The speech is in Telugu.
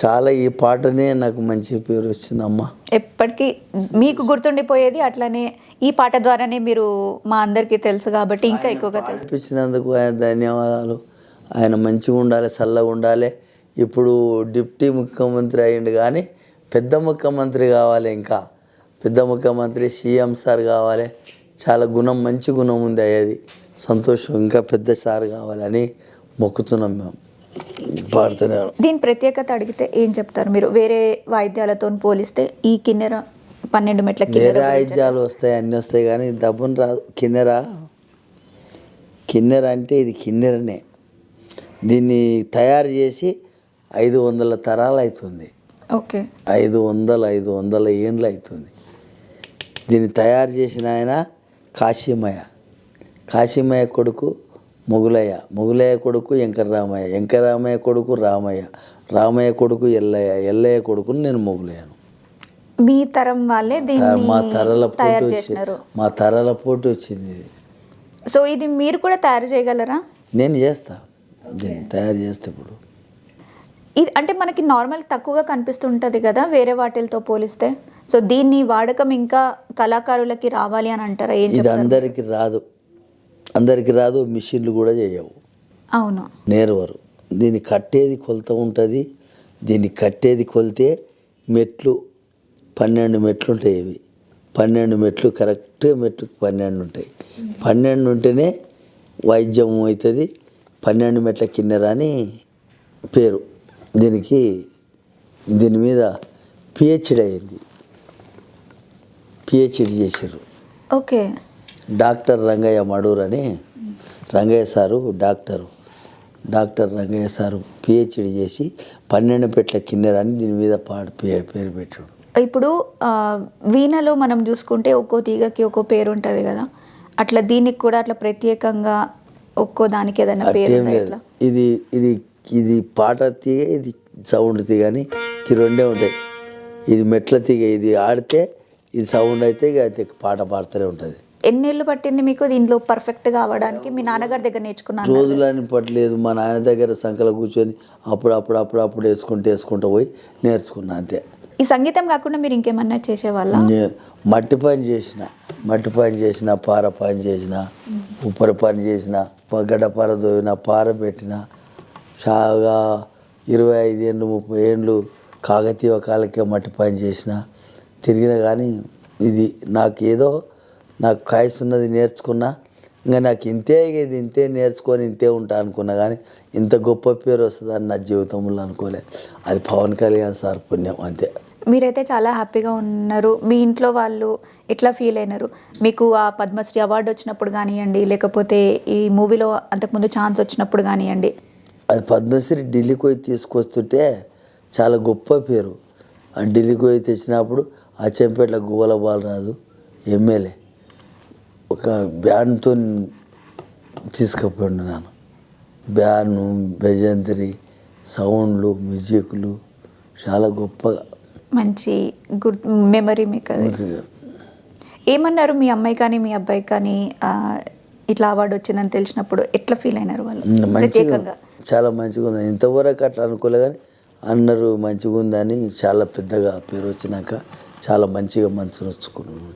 చాలా ఈ పాటనే నాకు మంచి పేరు వచ్చిందమ్మా. ఎప్పటికీ మీకు గుర్తుండిపోయేది అట్లనే ఈ పాట ద్వారానే మీరు మా అందరికీ తెలుసు కాబట్టి ఇంకా ఎక్కువగా తెలుసు. ఇప్పించినందుకు ఆయన ధన్యవాదాలు. ఆయన మంచిగా ఉండాలి చల్లగా ఉండాలి. ఇప్పుడు డిప్టీ ముఖ్యమంత్రి అయ్యిండు కానీ పెద్ద ముఖ్యమంత్రి కావాలి ఇంకా. పెద్ద ముఖ్యమంత్రి సీఎం సార్ కావాలి. చాలా గుణం మంచి గుణం ఉంది అయ్యేది. సంతోషం ఇంకా పెద్ద సార్ కావాలని మొక్కుతున్నాం మేము. పాడుతున్నాను దీని ప్రత్యేకత అడిగితే ఏం చెప్తారు మీరు? వేరే వాయిద్యాలతో పోలిస్తే ఈ కిన్నెర పన్నెండు మెట్ల కిన్నెర వేరే ఆయుధ్యాలు వస్తాయి అన్నీ వస్తాయి కానీ దబ్బున రాదు కిన్నెర కిన్నెర అంటే ఇది కిన్నెరనే. దీన్ని తయారు చేసి ఐదు వందల తరాలు అవుతుంది ఓకే. ఐదు వందల ఐదు వందల ఏండ్లు అవుతుంది దీన్ని తయారు చేసిన ఆయన కాశీమయ్య. కాశీమయ్య కొడుకు మొగులయ్య. మొగులయ్య కొడుకు వెంకటరామయ్య. వెంకటరామయ్య కొడుకు రామయ్య. రామయ్య కొడుకు ఎల్లయ్య. ఎల్లయ్య కొడుకుని నేను మొగులయ్యాను. మీ తరం వాళ్ళే మా దీన్ని తరల పోటీ తయారు చేసినారు. మా తరల పోటీ వచ్చింది. సో ఇది మీరు కూడా తయారు చేయగలరా? నేను చేస్తా. దీన్ని తయారు చేస్తే ఇప్పుడు. ఇది అంటే మనకి నార్మల్ తక్కువగా కనిపిస్తుంటది కదా వేరే వాటిలతో పోలిస్తే. సో దీన్ని వాడకం ఇంకా కళాకారులకి రావాలి అని అంటారా? ఏం ఇది అందరికీ రాదు. అందరికీ రాదు మిషన్లు కూడా చేయవు. అవును. నేర్వరు. దీన్ని కట్టేది కొలత ఉంటుంది. దీన్ని కట్టేది కొలితే మెట్లు పన్నెండు మెట్లు ఉంటాయి ఇవి. పన్నెండు మెట్లు కరెక్ట్ మెట్లుకి పన్నెండు ఉంటాయి. పన్నెండు ఉంటేనే వైద్యం అవుతుంది. పన్నెండు మెట్ల కిన్నెర అని పేరు. దీనికి దీని మీద పిహెచ్డి అయింది. పిహెచ్డి చేశారు ఓకే. డాక్టర్ రంగయ్య మడూర్ అని Rangaiah sir doctor. Doctor Rangaiah sir PhD చేసి పన్నెండు పెట్ల కిన్నెర అని దీని మీద పాడు పేరు పెట్టాడు. ఇప్పుడు వీణలో మనం చూసుకుంటే ఒక్కో తీగకి ఒక్కో పేరు ఉంటుంది కదా. అట్లా దీనికి కూడా అట్లా ప్రత్యేకంగా ఒక్కో దానికి ఏదైనా పేరు ఇది ఇది ఇది పాట తీగ ఇది సౌండ్ తీగ అని ఈ రెండే ఉంటాయి. ఇది మెట్ల తీగ ఇది ఆడితే ఇది సౌండ్ అయితే ఇక అయితే పాట పాడుతూనే ఉంటుంది. ఎన్నేళ్ళు పట్టింది మీకు దీనిలో పర్ఫెక్ట్గా అవ్వడానికి? మీ నాన్నగారి దగ్గర నేర్చుకున్నాను రోజులని పట్టలేదు. మా నాయన దగ్గర సంకలో కూర్చొని అప్పుడు అప్పుడు అప్పుడు అప్పుడు వేసుకుంటూ వేసుకుంటూ పోయి నేర్చుకున్నా అంతే. ఈ సంగీతం కాకుండా మీరు ఇంకేమన్నా చేసేవాళ్ళ? మట్టి పని చేసిన మట్టి పని చేసిన పార పని చేసిన ఉప్పరి పని చేసిన గడ్డ పార దోవిన పార పెట్టిన చాలా ఇరవై ఐదు ఏళ్ళు ముప్పై ఏళ్ళు కాకతీయ కాలకే మట్టి పని చేసిన తిరిగిన కానీ ఇది నాకు ఏదో నాకు కాయస్ ఉన్నది నేర్చుకున్నా. ఇంకా నాకు ఇంతే ఇది ఇంతే నేర్చుకొని ఇంతే ఉంటా అనుకున్నా కానీ ఇంత గొప్ప పేరు వస్తుందని నా జీవితంలో అనుకోలే. అది పవన్ కళ్యాణ్ సార్ పుణ్యం అంతే. మీరైతే చాలా హ్యాపీగా ఉన్నారు. మీ ఇంట్లో వాళ్ళు ఎట్లా ఫీల్ అయినారు? మీకు ఆ పద్మశ్రీ అవార్డు వచ్చినప్పుడు కానివ్వండి లేకపోతే ఈ మూవీలో అంతకుముందు ఛాన్స్ వచ్చినప్పుడు కానివ్వండి. అది పద్మశ్రీ ఢిల్లీకి పోయి తీసుకొస్తుంటే చాలా గొప్ప పేరు. ఆ ఢిల్లీకి పోయి తెచ్చినప్పుడు అచ్చంపేట్ల గువ్వల బాలరాజు ఎమ్మెల్యే. ఒక బ్యాండ్తో తీసుకుపోయిండు నేను. బ్యాను బెజంత్రి సౌండ్లు మ్యూజిక్లు చాలా గొప్పగా మంచి గుడ్ మెమరీ మీకు ఏమన్నారు మీ అమ్మాయి కానీ మీ అబ్బాయి కానీ ఇట్లా అవార్డు వచ్చిందని తెలిసినప్పుడు ఎట్లా ఫీల్ అయినారు వాళ్ళు? మంచిగా ప్రత్యేకంగా. చాలా మంచిగా ఉంది. ఇంతవరకు అట్లా అనుకోలే కానీ అన్నారు మంచిగా ఉందని చాలా పెద్దగా పేరు వచ్చినాక చాలా మంచిగా మంచి నచ్చుకున్నాను